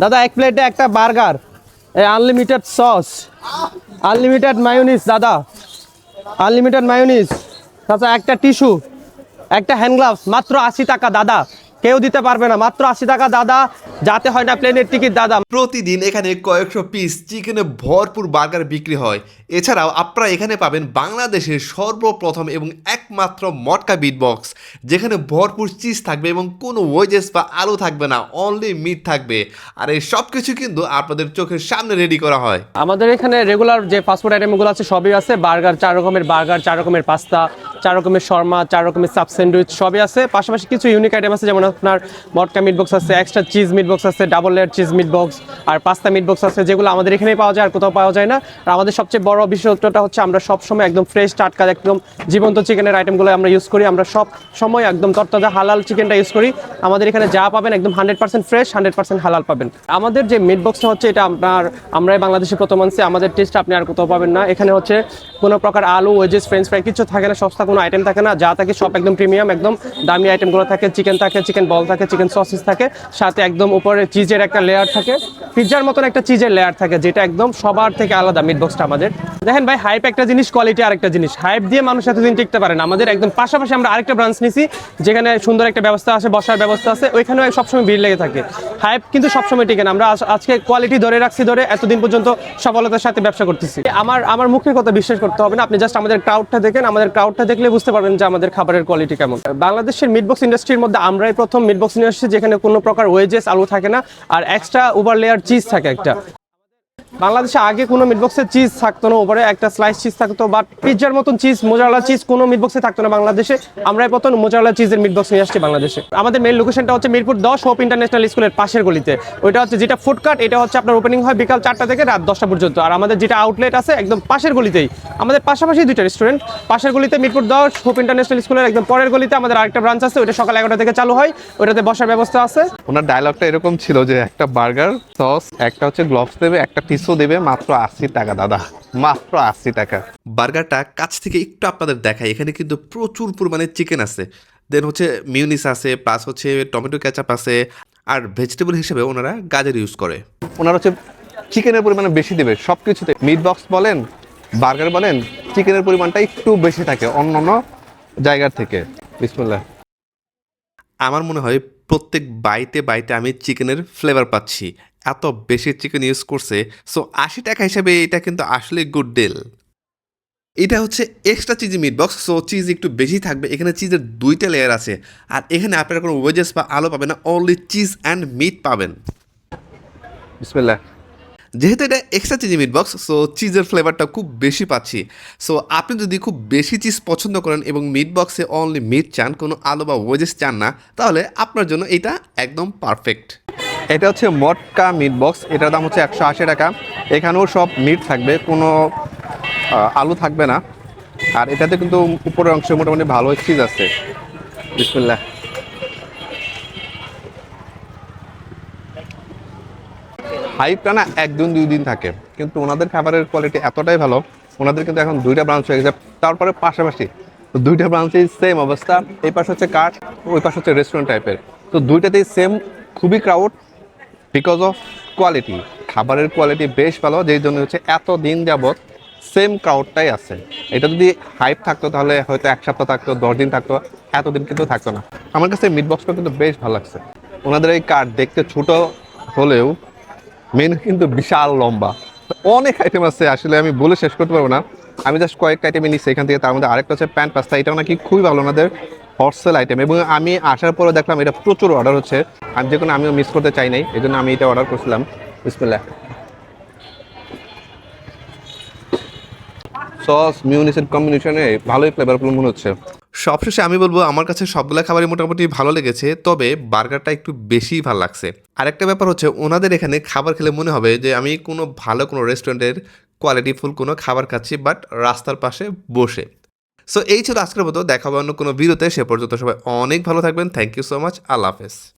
দাদা, এক প্লেটে একটা burger unlimited sauce unlimited mayonnaise দাদা আনলিমিটেড মায়োনিস তাছাড়া একটা টিস্যু একটা হ্যান্ড গ্লাভস মাত্র আশি টাকা, দাদা। কেউ দিতে পারবে না। মাত্র আশি টাকা দাদা। যাতে হয় না প্লেনের টিকিট দাদা। প্রতিদিন এখানে কয়েকশো পিস চিকেনে ভরপুর বার্গার বিক্রি হয়। এছাড়াও আপনারা এখানে পাবেন বাংলাদেশের সর্বপ্রথম এবং একমাত্র মটকা বিট বক্স যেখানে ভরপুর চিজ থাকবে এবং কোনো ওয়েজেস বা আলু থাকবে না অনলি মিট থাকবে। আর এই সব কিছু কিন্তু আপনাদের চোখের সামনে রেডি করা হয়। আমাদের এখানে রেগুলার যে ফাস্টফুড আইটেমগুলো আছে সবই আছে। বার্গার চার রকমের বার্গার চার রকমের পাস্তা চার রকমের শর্মা চার রকমের সাব স্যান্ডউইচ সবই আছে। পাশাপাশি কিছু ইউনিক আইটেম আছে যেমন আপনার মটকা মিট বক্স আছে এক্সট্রা চিজ মিট বক্স আছে double layer cheese meat box আর পাস্তা মিট বক্স আছে, যেগুলো আমাদের এখানেই পাওয়া যায় আর কোথাও পাওয়া যায় না। আর আমাদের সবচেয়ে বড় বিশেষত্বটা হচ্ছে আমরা সব সময় একদম ফ্রেশ টাটকা, একদম জীবন্ত চিকেনের আইটেমগুলো আমরা ইউজ করি। আমরা সব সময় একদম তরতাজা হালাল চিকেনটা ইউজ করি। আমাদের এখানে যা পাবেন একদম hundred percent fresh hundred percent হালাল পাবেন। আমাদের যে মিট বক্সটা হচ্ছে, এটা আপনার, আমরাই বাংলাদেশে প্রথম আনছি, আমাদের টেস্ট আপনি আর কোথাও পাবেন না। এখানে হচ্ছে কোনো প্রকার আলু ওয়েজেস ফ্রেঞ্চ ফ্রাই কিছু থাকে না, সস্তা কোনো আইটেম থাকে না, যা থাকে সব একদম প্রিমিয়াম একদম দামি আইটেমগুলো থাকে চিকেন থাকে চিকেন বল থাকে চিকেন সসেস থাকে, সাথে একদম উপরে চিজের একটা লেয়ার থাকে পিৎজার মতন একটা চিজের লেয়ার থাকে, যেটা একদম সবার থেকে আলাদা মিট বক্সটা আমাদের। দেখেন ভাই হাইপ একটা জিনিস কোয়ালিটি আরেকটা জিনিস। হাইপ দিয়ে মানুষ এতদিন টিকতে পারে না। আমাদের একদম পাশাপাশি আমরা আরেকটা ব্রাঞ্চ নিছি, যেখানে সুন্দর একটা ব্যবস্থা আছে, বসার ব্যবস্থা আছে, ওইখানেও সবসময় ভিড় লেগে থাকে। হাইপ কিন্তু সবসময় টিকে না। আমরা আজকে কোয়ালিটি ধরে রাখছি, ধরে এতদিন পর্যন্ত সফলতার সাথে ব্যবসা করতেছি। আমার আমার মুখের কথা বিশ্বাস করতে হবে না। আপনি জাস্ট আমাদের ক্রাউডটা দেখেন। আমাদের ক্রাউডটা দেখলে বুঝতে পারবেন যে আমাদের খাবারের কোয়ালিটি কেমন। বাংলাদেশের মিটবক্স ইন্ডাস্ট্রির মধ্যে আমরাই প্রথম মিটবক্স নিয়ে আসছে, যেখানে কোনো প্রকার ওয়েজেস আলু থাকে না। আর এক্সট্রা ওভার লেয়ার চিজ থাকে একটা। বাংলাদেশে আগে কোনো মিটবক্সের চিজ থাকতো না, উপরে একটা স্লাইস চিজ থাকতো বাট পিৎজার মতন চিজ মোজালা চিজ কোনো মিটবক্সে থাকতো না বাংলাদেশে। আমরাই প্রথম মোজালা চিজের মিটবক্স নিয়ে আসছি বাংলাদেশে। আমাদের মেন লোকেশনটা হচ্ছে মিরপুর দশ হোপ ইন্টারন্যাশনাল স্কুলের পাশের গলিতে। ওইটা হচ্ছে যেটা ফুডকার্ট এটা হচ্ছে আপনার ওপেনিং হয় বিকাল চারটা থেকে রাত দশটা পর্যন্ত। আর আমাদের যেটা আউটলেট আছে একদম পাশের গলিতেই। আমাদের পাশাপাশি দুইটা রেস্টুরেন্ট পাশের গলিতে মিরপুর দশ হোপ ইন্টারন্যাশনাল স্কুলের একদম পরের গলিতে আমাদের আরেকটা ব্রাঞ্চ আছে, ওইটা সকাল এগারোটা থেকে চালু হয়, ওইটাতে বসার ব্যবস্থা আছে। ওনার ডায়লগটা এরকম ছিল যে একটা বার্গার সস একটা হচ্ছে গ্লোভস দেবে, একটা টিস্যু দেবে মাত্র আশি টাকা দাদা। মাত্র আশি টাকা। বার্গারটা কাছ থেকে একটু আপনাদের দেখাই। এখানে কিন্তু প্রচুর পরিমাণে চিকেন আছে। দেন হচ্ছে মিউনিস আছে প্লাস হচ্ছে টমেটো ক্যাচাপ আছে। আর ভেজিটেবল হিসেবে ওনারা গাজর ইউজ করে। ওনারা হচ্ছে চিকেনের পরিমাণে বেশি দেবে। সব কিছুতে মিট বক্স বলেন বার্গার বলেন চিকেনের পরিমাণটা একটু বেশি থাকে অন্য অন্য জায়গার থেকে। বিসমুল্লাহ। আমার মনে হয় প্রত্যেক বাইতে বাইতে আমি চিকেনের ফ্লেভার পাচ্ছি। এত বেশি চিকেন ইউজ করছে সো আশি টাকা হিসাবে এটা কিন্তু আসলে গুড ডিল এটা হচ্ছে extra cheesy meat box so cheese একটু বেশি থাকবে এখানে চিজের দুইটা লেয়ার আছে আর এখানে আপনারা কোনো ওয়েজেস বা আলো পাবেন না অনলি চিজ অ্যান্ড মিট পাবেন। বিসমুল্লাহ। যেহেতু এটা extra cheesy meat box so চিজের ফ্লেভারটা খুব বেশি পাচ্ছি। সো আপনি যদি খুব বেশি চিজ পছন্দ করেন এবং মিট বক্সে অনলি মিট চান কোনো আলো বা ওয়েজেস চান না তাহলে আপনার জন্য এটা একদম পারফেক্ট এটা হচ্ছে মটকা মিট বক্স এটার দাম হচ্ছে একশো আশি টাকা। এখানেও সব মিট থাকবে, কোনো আলু থাকবে না। আর এটাতে কিন্তু উপরের অংশে মোটামুটি ভালো চিজ আছে। বিসমুল্লাহ। হাইপটা না একদিন, দুই দিন থাকে। কিন্তু ওনাদের খাবারের কোয়ালিটি এতটাই ভালো, ওনাদের কিন্তু এখন দুইটা ব্রাঞ্চ হয়ে গেছে। তারপরে পাশাপাশি দুইটা ব্রাঞ্চেই সেম অবস্থা। এই পাশে হচ্ছে কাঠ, ওই পাশে হচ্ছে রেস্টুরেন্ট টাইপের তো দুইটাতেই সেম খুবই ক্রাউড বিকজ অফ কোয়ালিটি খাবারের কোয়ালিটি বেশ ভালো, যেই জন্য হচ্ছে এত দিন যাবৎ সেম ক্রাউডটাই আছে। এটা যদি হাইপ থাকতো তাহলে হয়তো এক সপ্তাহ থাকতো, দশ দিন থাকতো, এতদিন কিন্তু থাকতো না। আমার কাছে মিট বক্সটা কিন্তু বেশ ভালো লাগছে। ওনাদের এই কার্ড দেখতে ছোট হলেও মেনু কিন্তু বিশাল লম্বা। অনেক আইটেম আছে, আসলে আমি বলে শেষ করতে পারব না। আমি জাস্ট কয়েকটা আইটেম নিচ্ছি, এখান থেকে তার মধ্যে আরেকটা হচ্ছে প্যান্ট পাস্তা এটাও নাকি খুবই ভালো ওনাদের। হটসেল আইটেম এবং আমি আসার পরে দেখলাম এটা প্রচুর অর্ডার হচ্ছে। আমি যে কোনো আমিও মিস করতে চাই নাই এই জন্য আমি এটা অর্ডার করছিলাম। বিসমিল্লাহ। সস মিউনিসের কম্বিনেশনে ভালোই ফ্লেভারফুল মনে হচ্ছে। সবশেষে আমি বলব, আমার কাছে সবগুলো খাবারই মোটামুটি ভালো লেগেছে, তবে বার্গারটা একটু বেশিই ভালো লাগছে। আরেকটা ব্যাপার হচ্ছে, ওনাদের এখানে খাবার খেলে মনে হবে যে, আমি কোনো ভালো কোনো রেস্টুরেন্টের কোয়ালিটিফুল কোনো খাবার খাচ্ছি বাট রাস্তার পাশে বসে। সো এই ছিল আজকের মতো। দেখা অন্য কোনো ভিডিওতে সে পর্যন্ত সবাই অনেক ভালো থাকবেন। থ্যাংক ইউ সো মাচ আল্লাহ হাফেজ।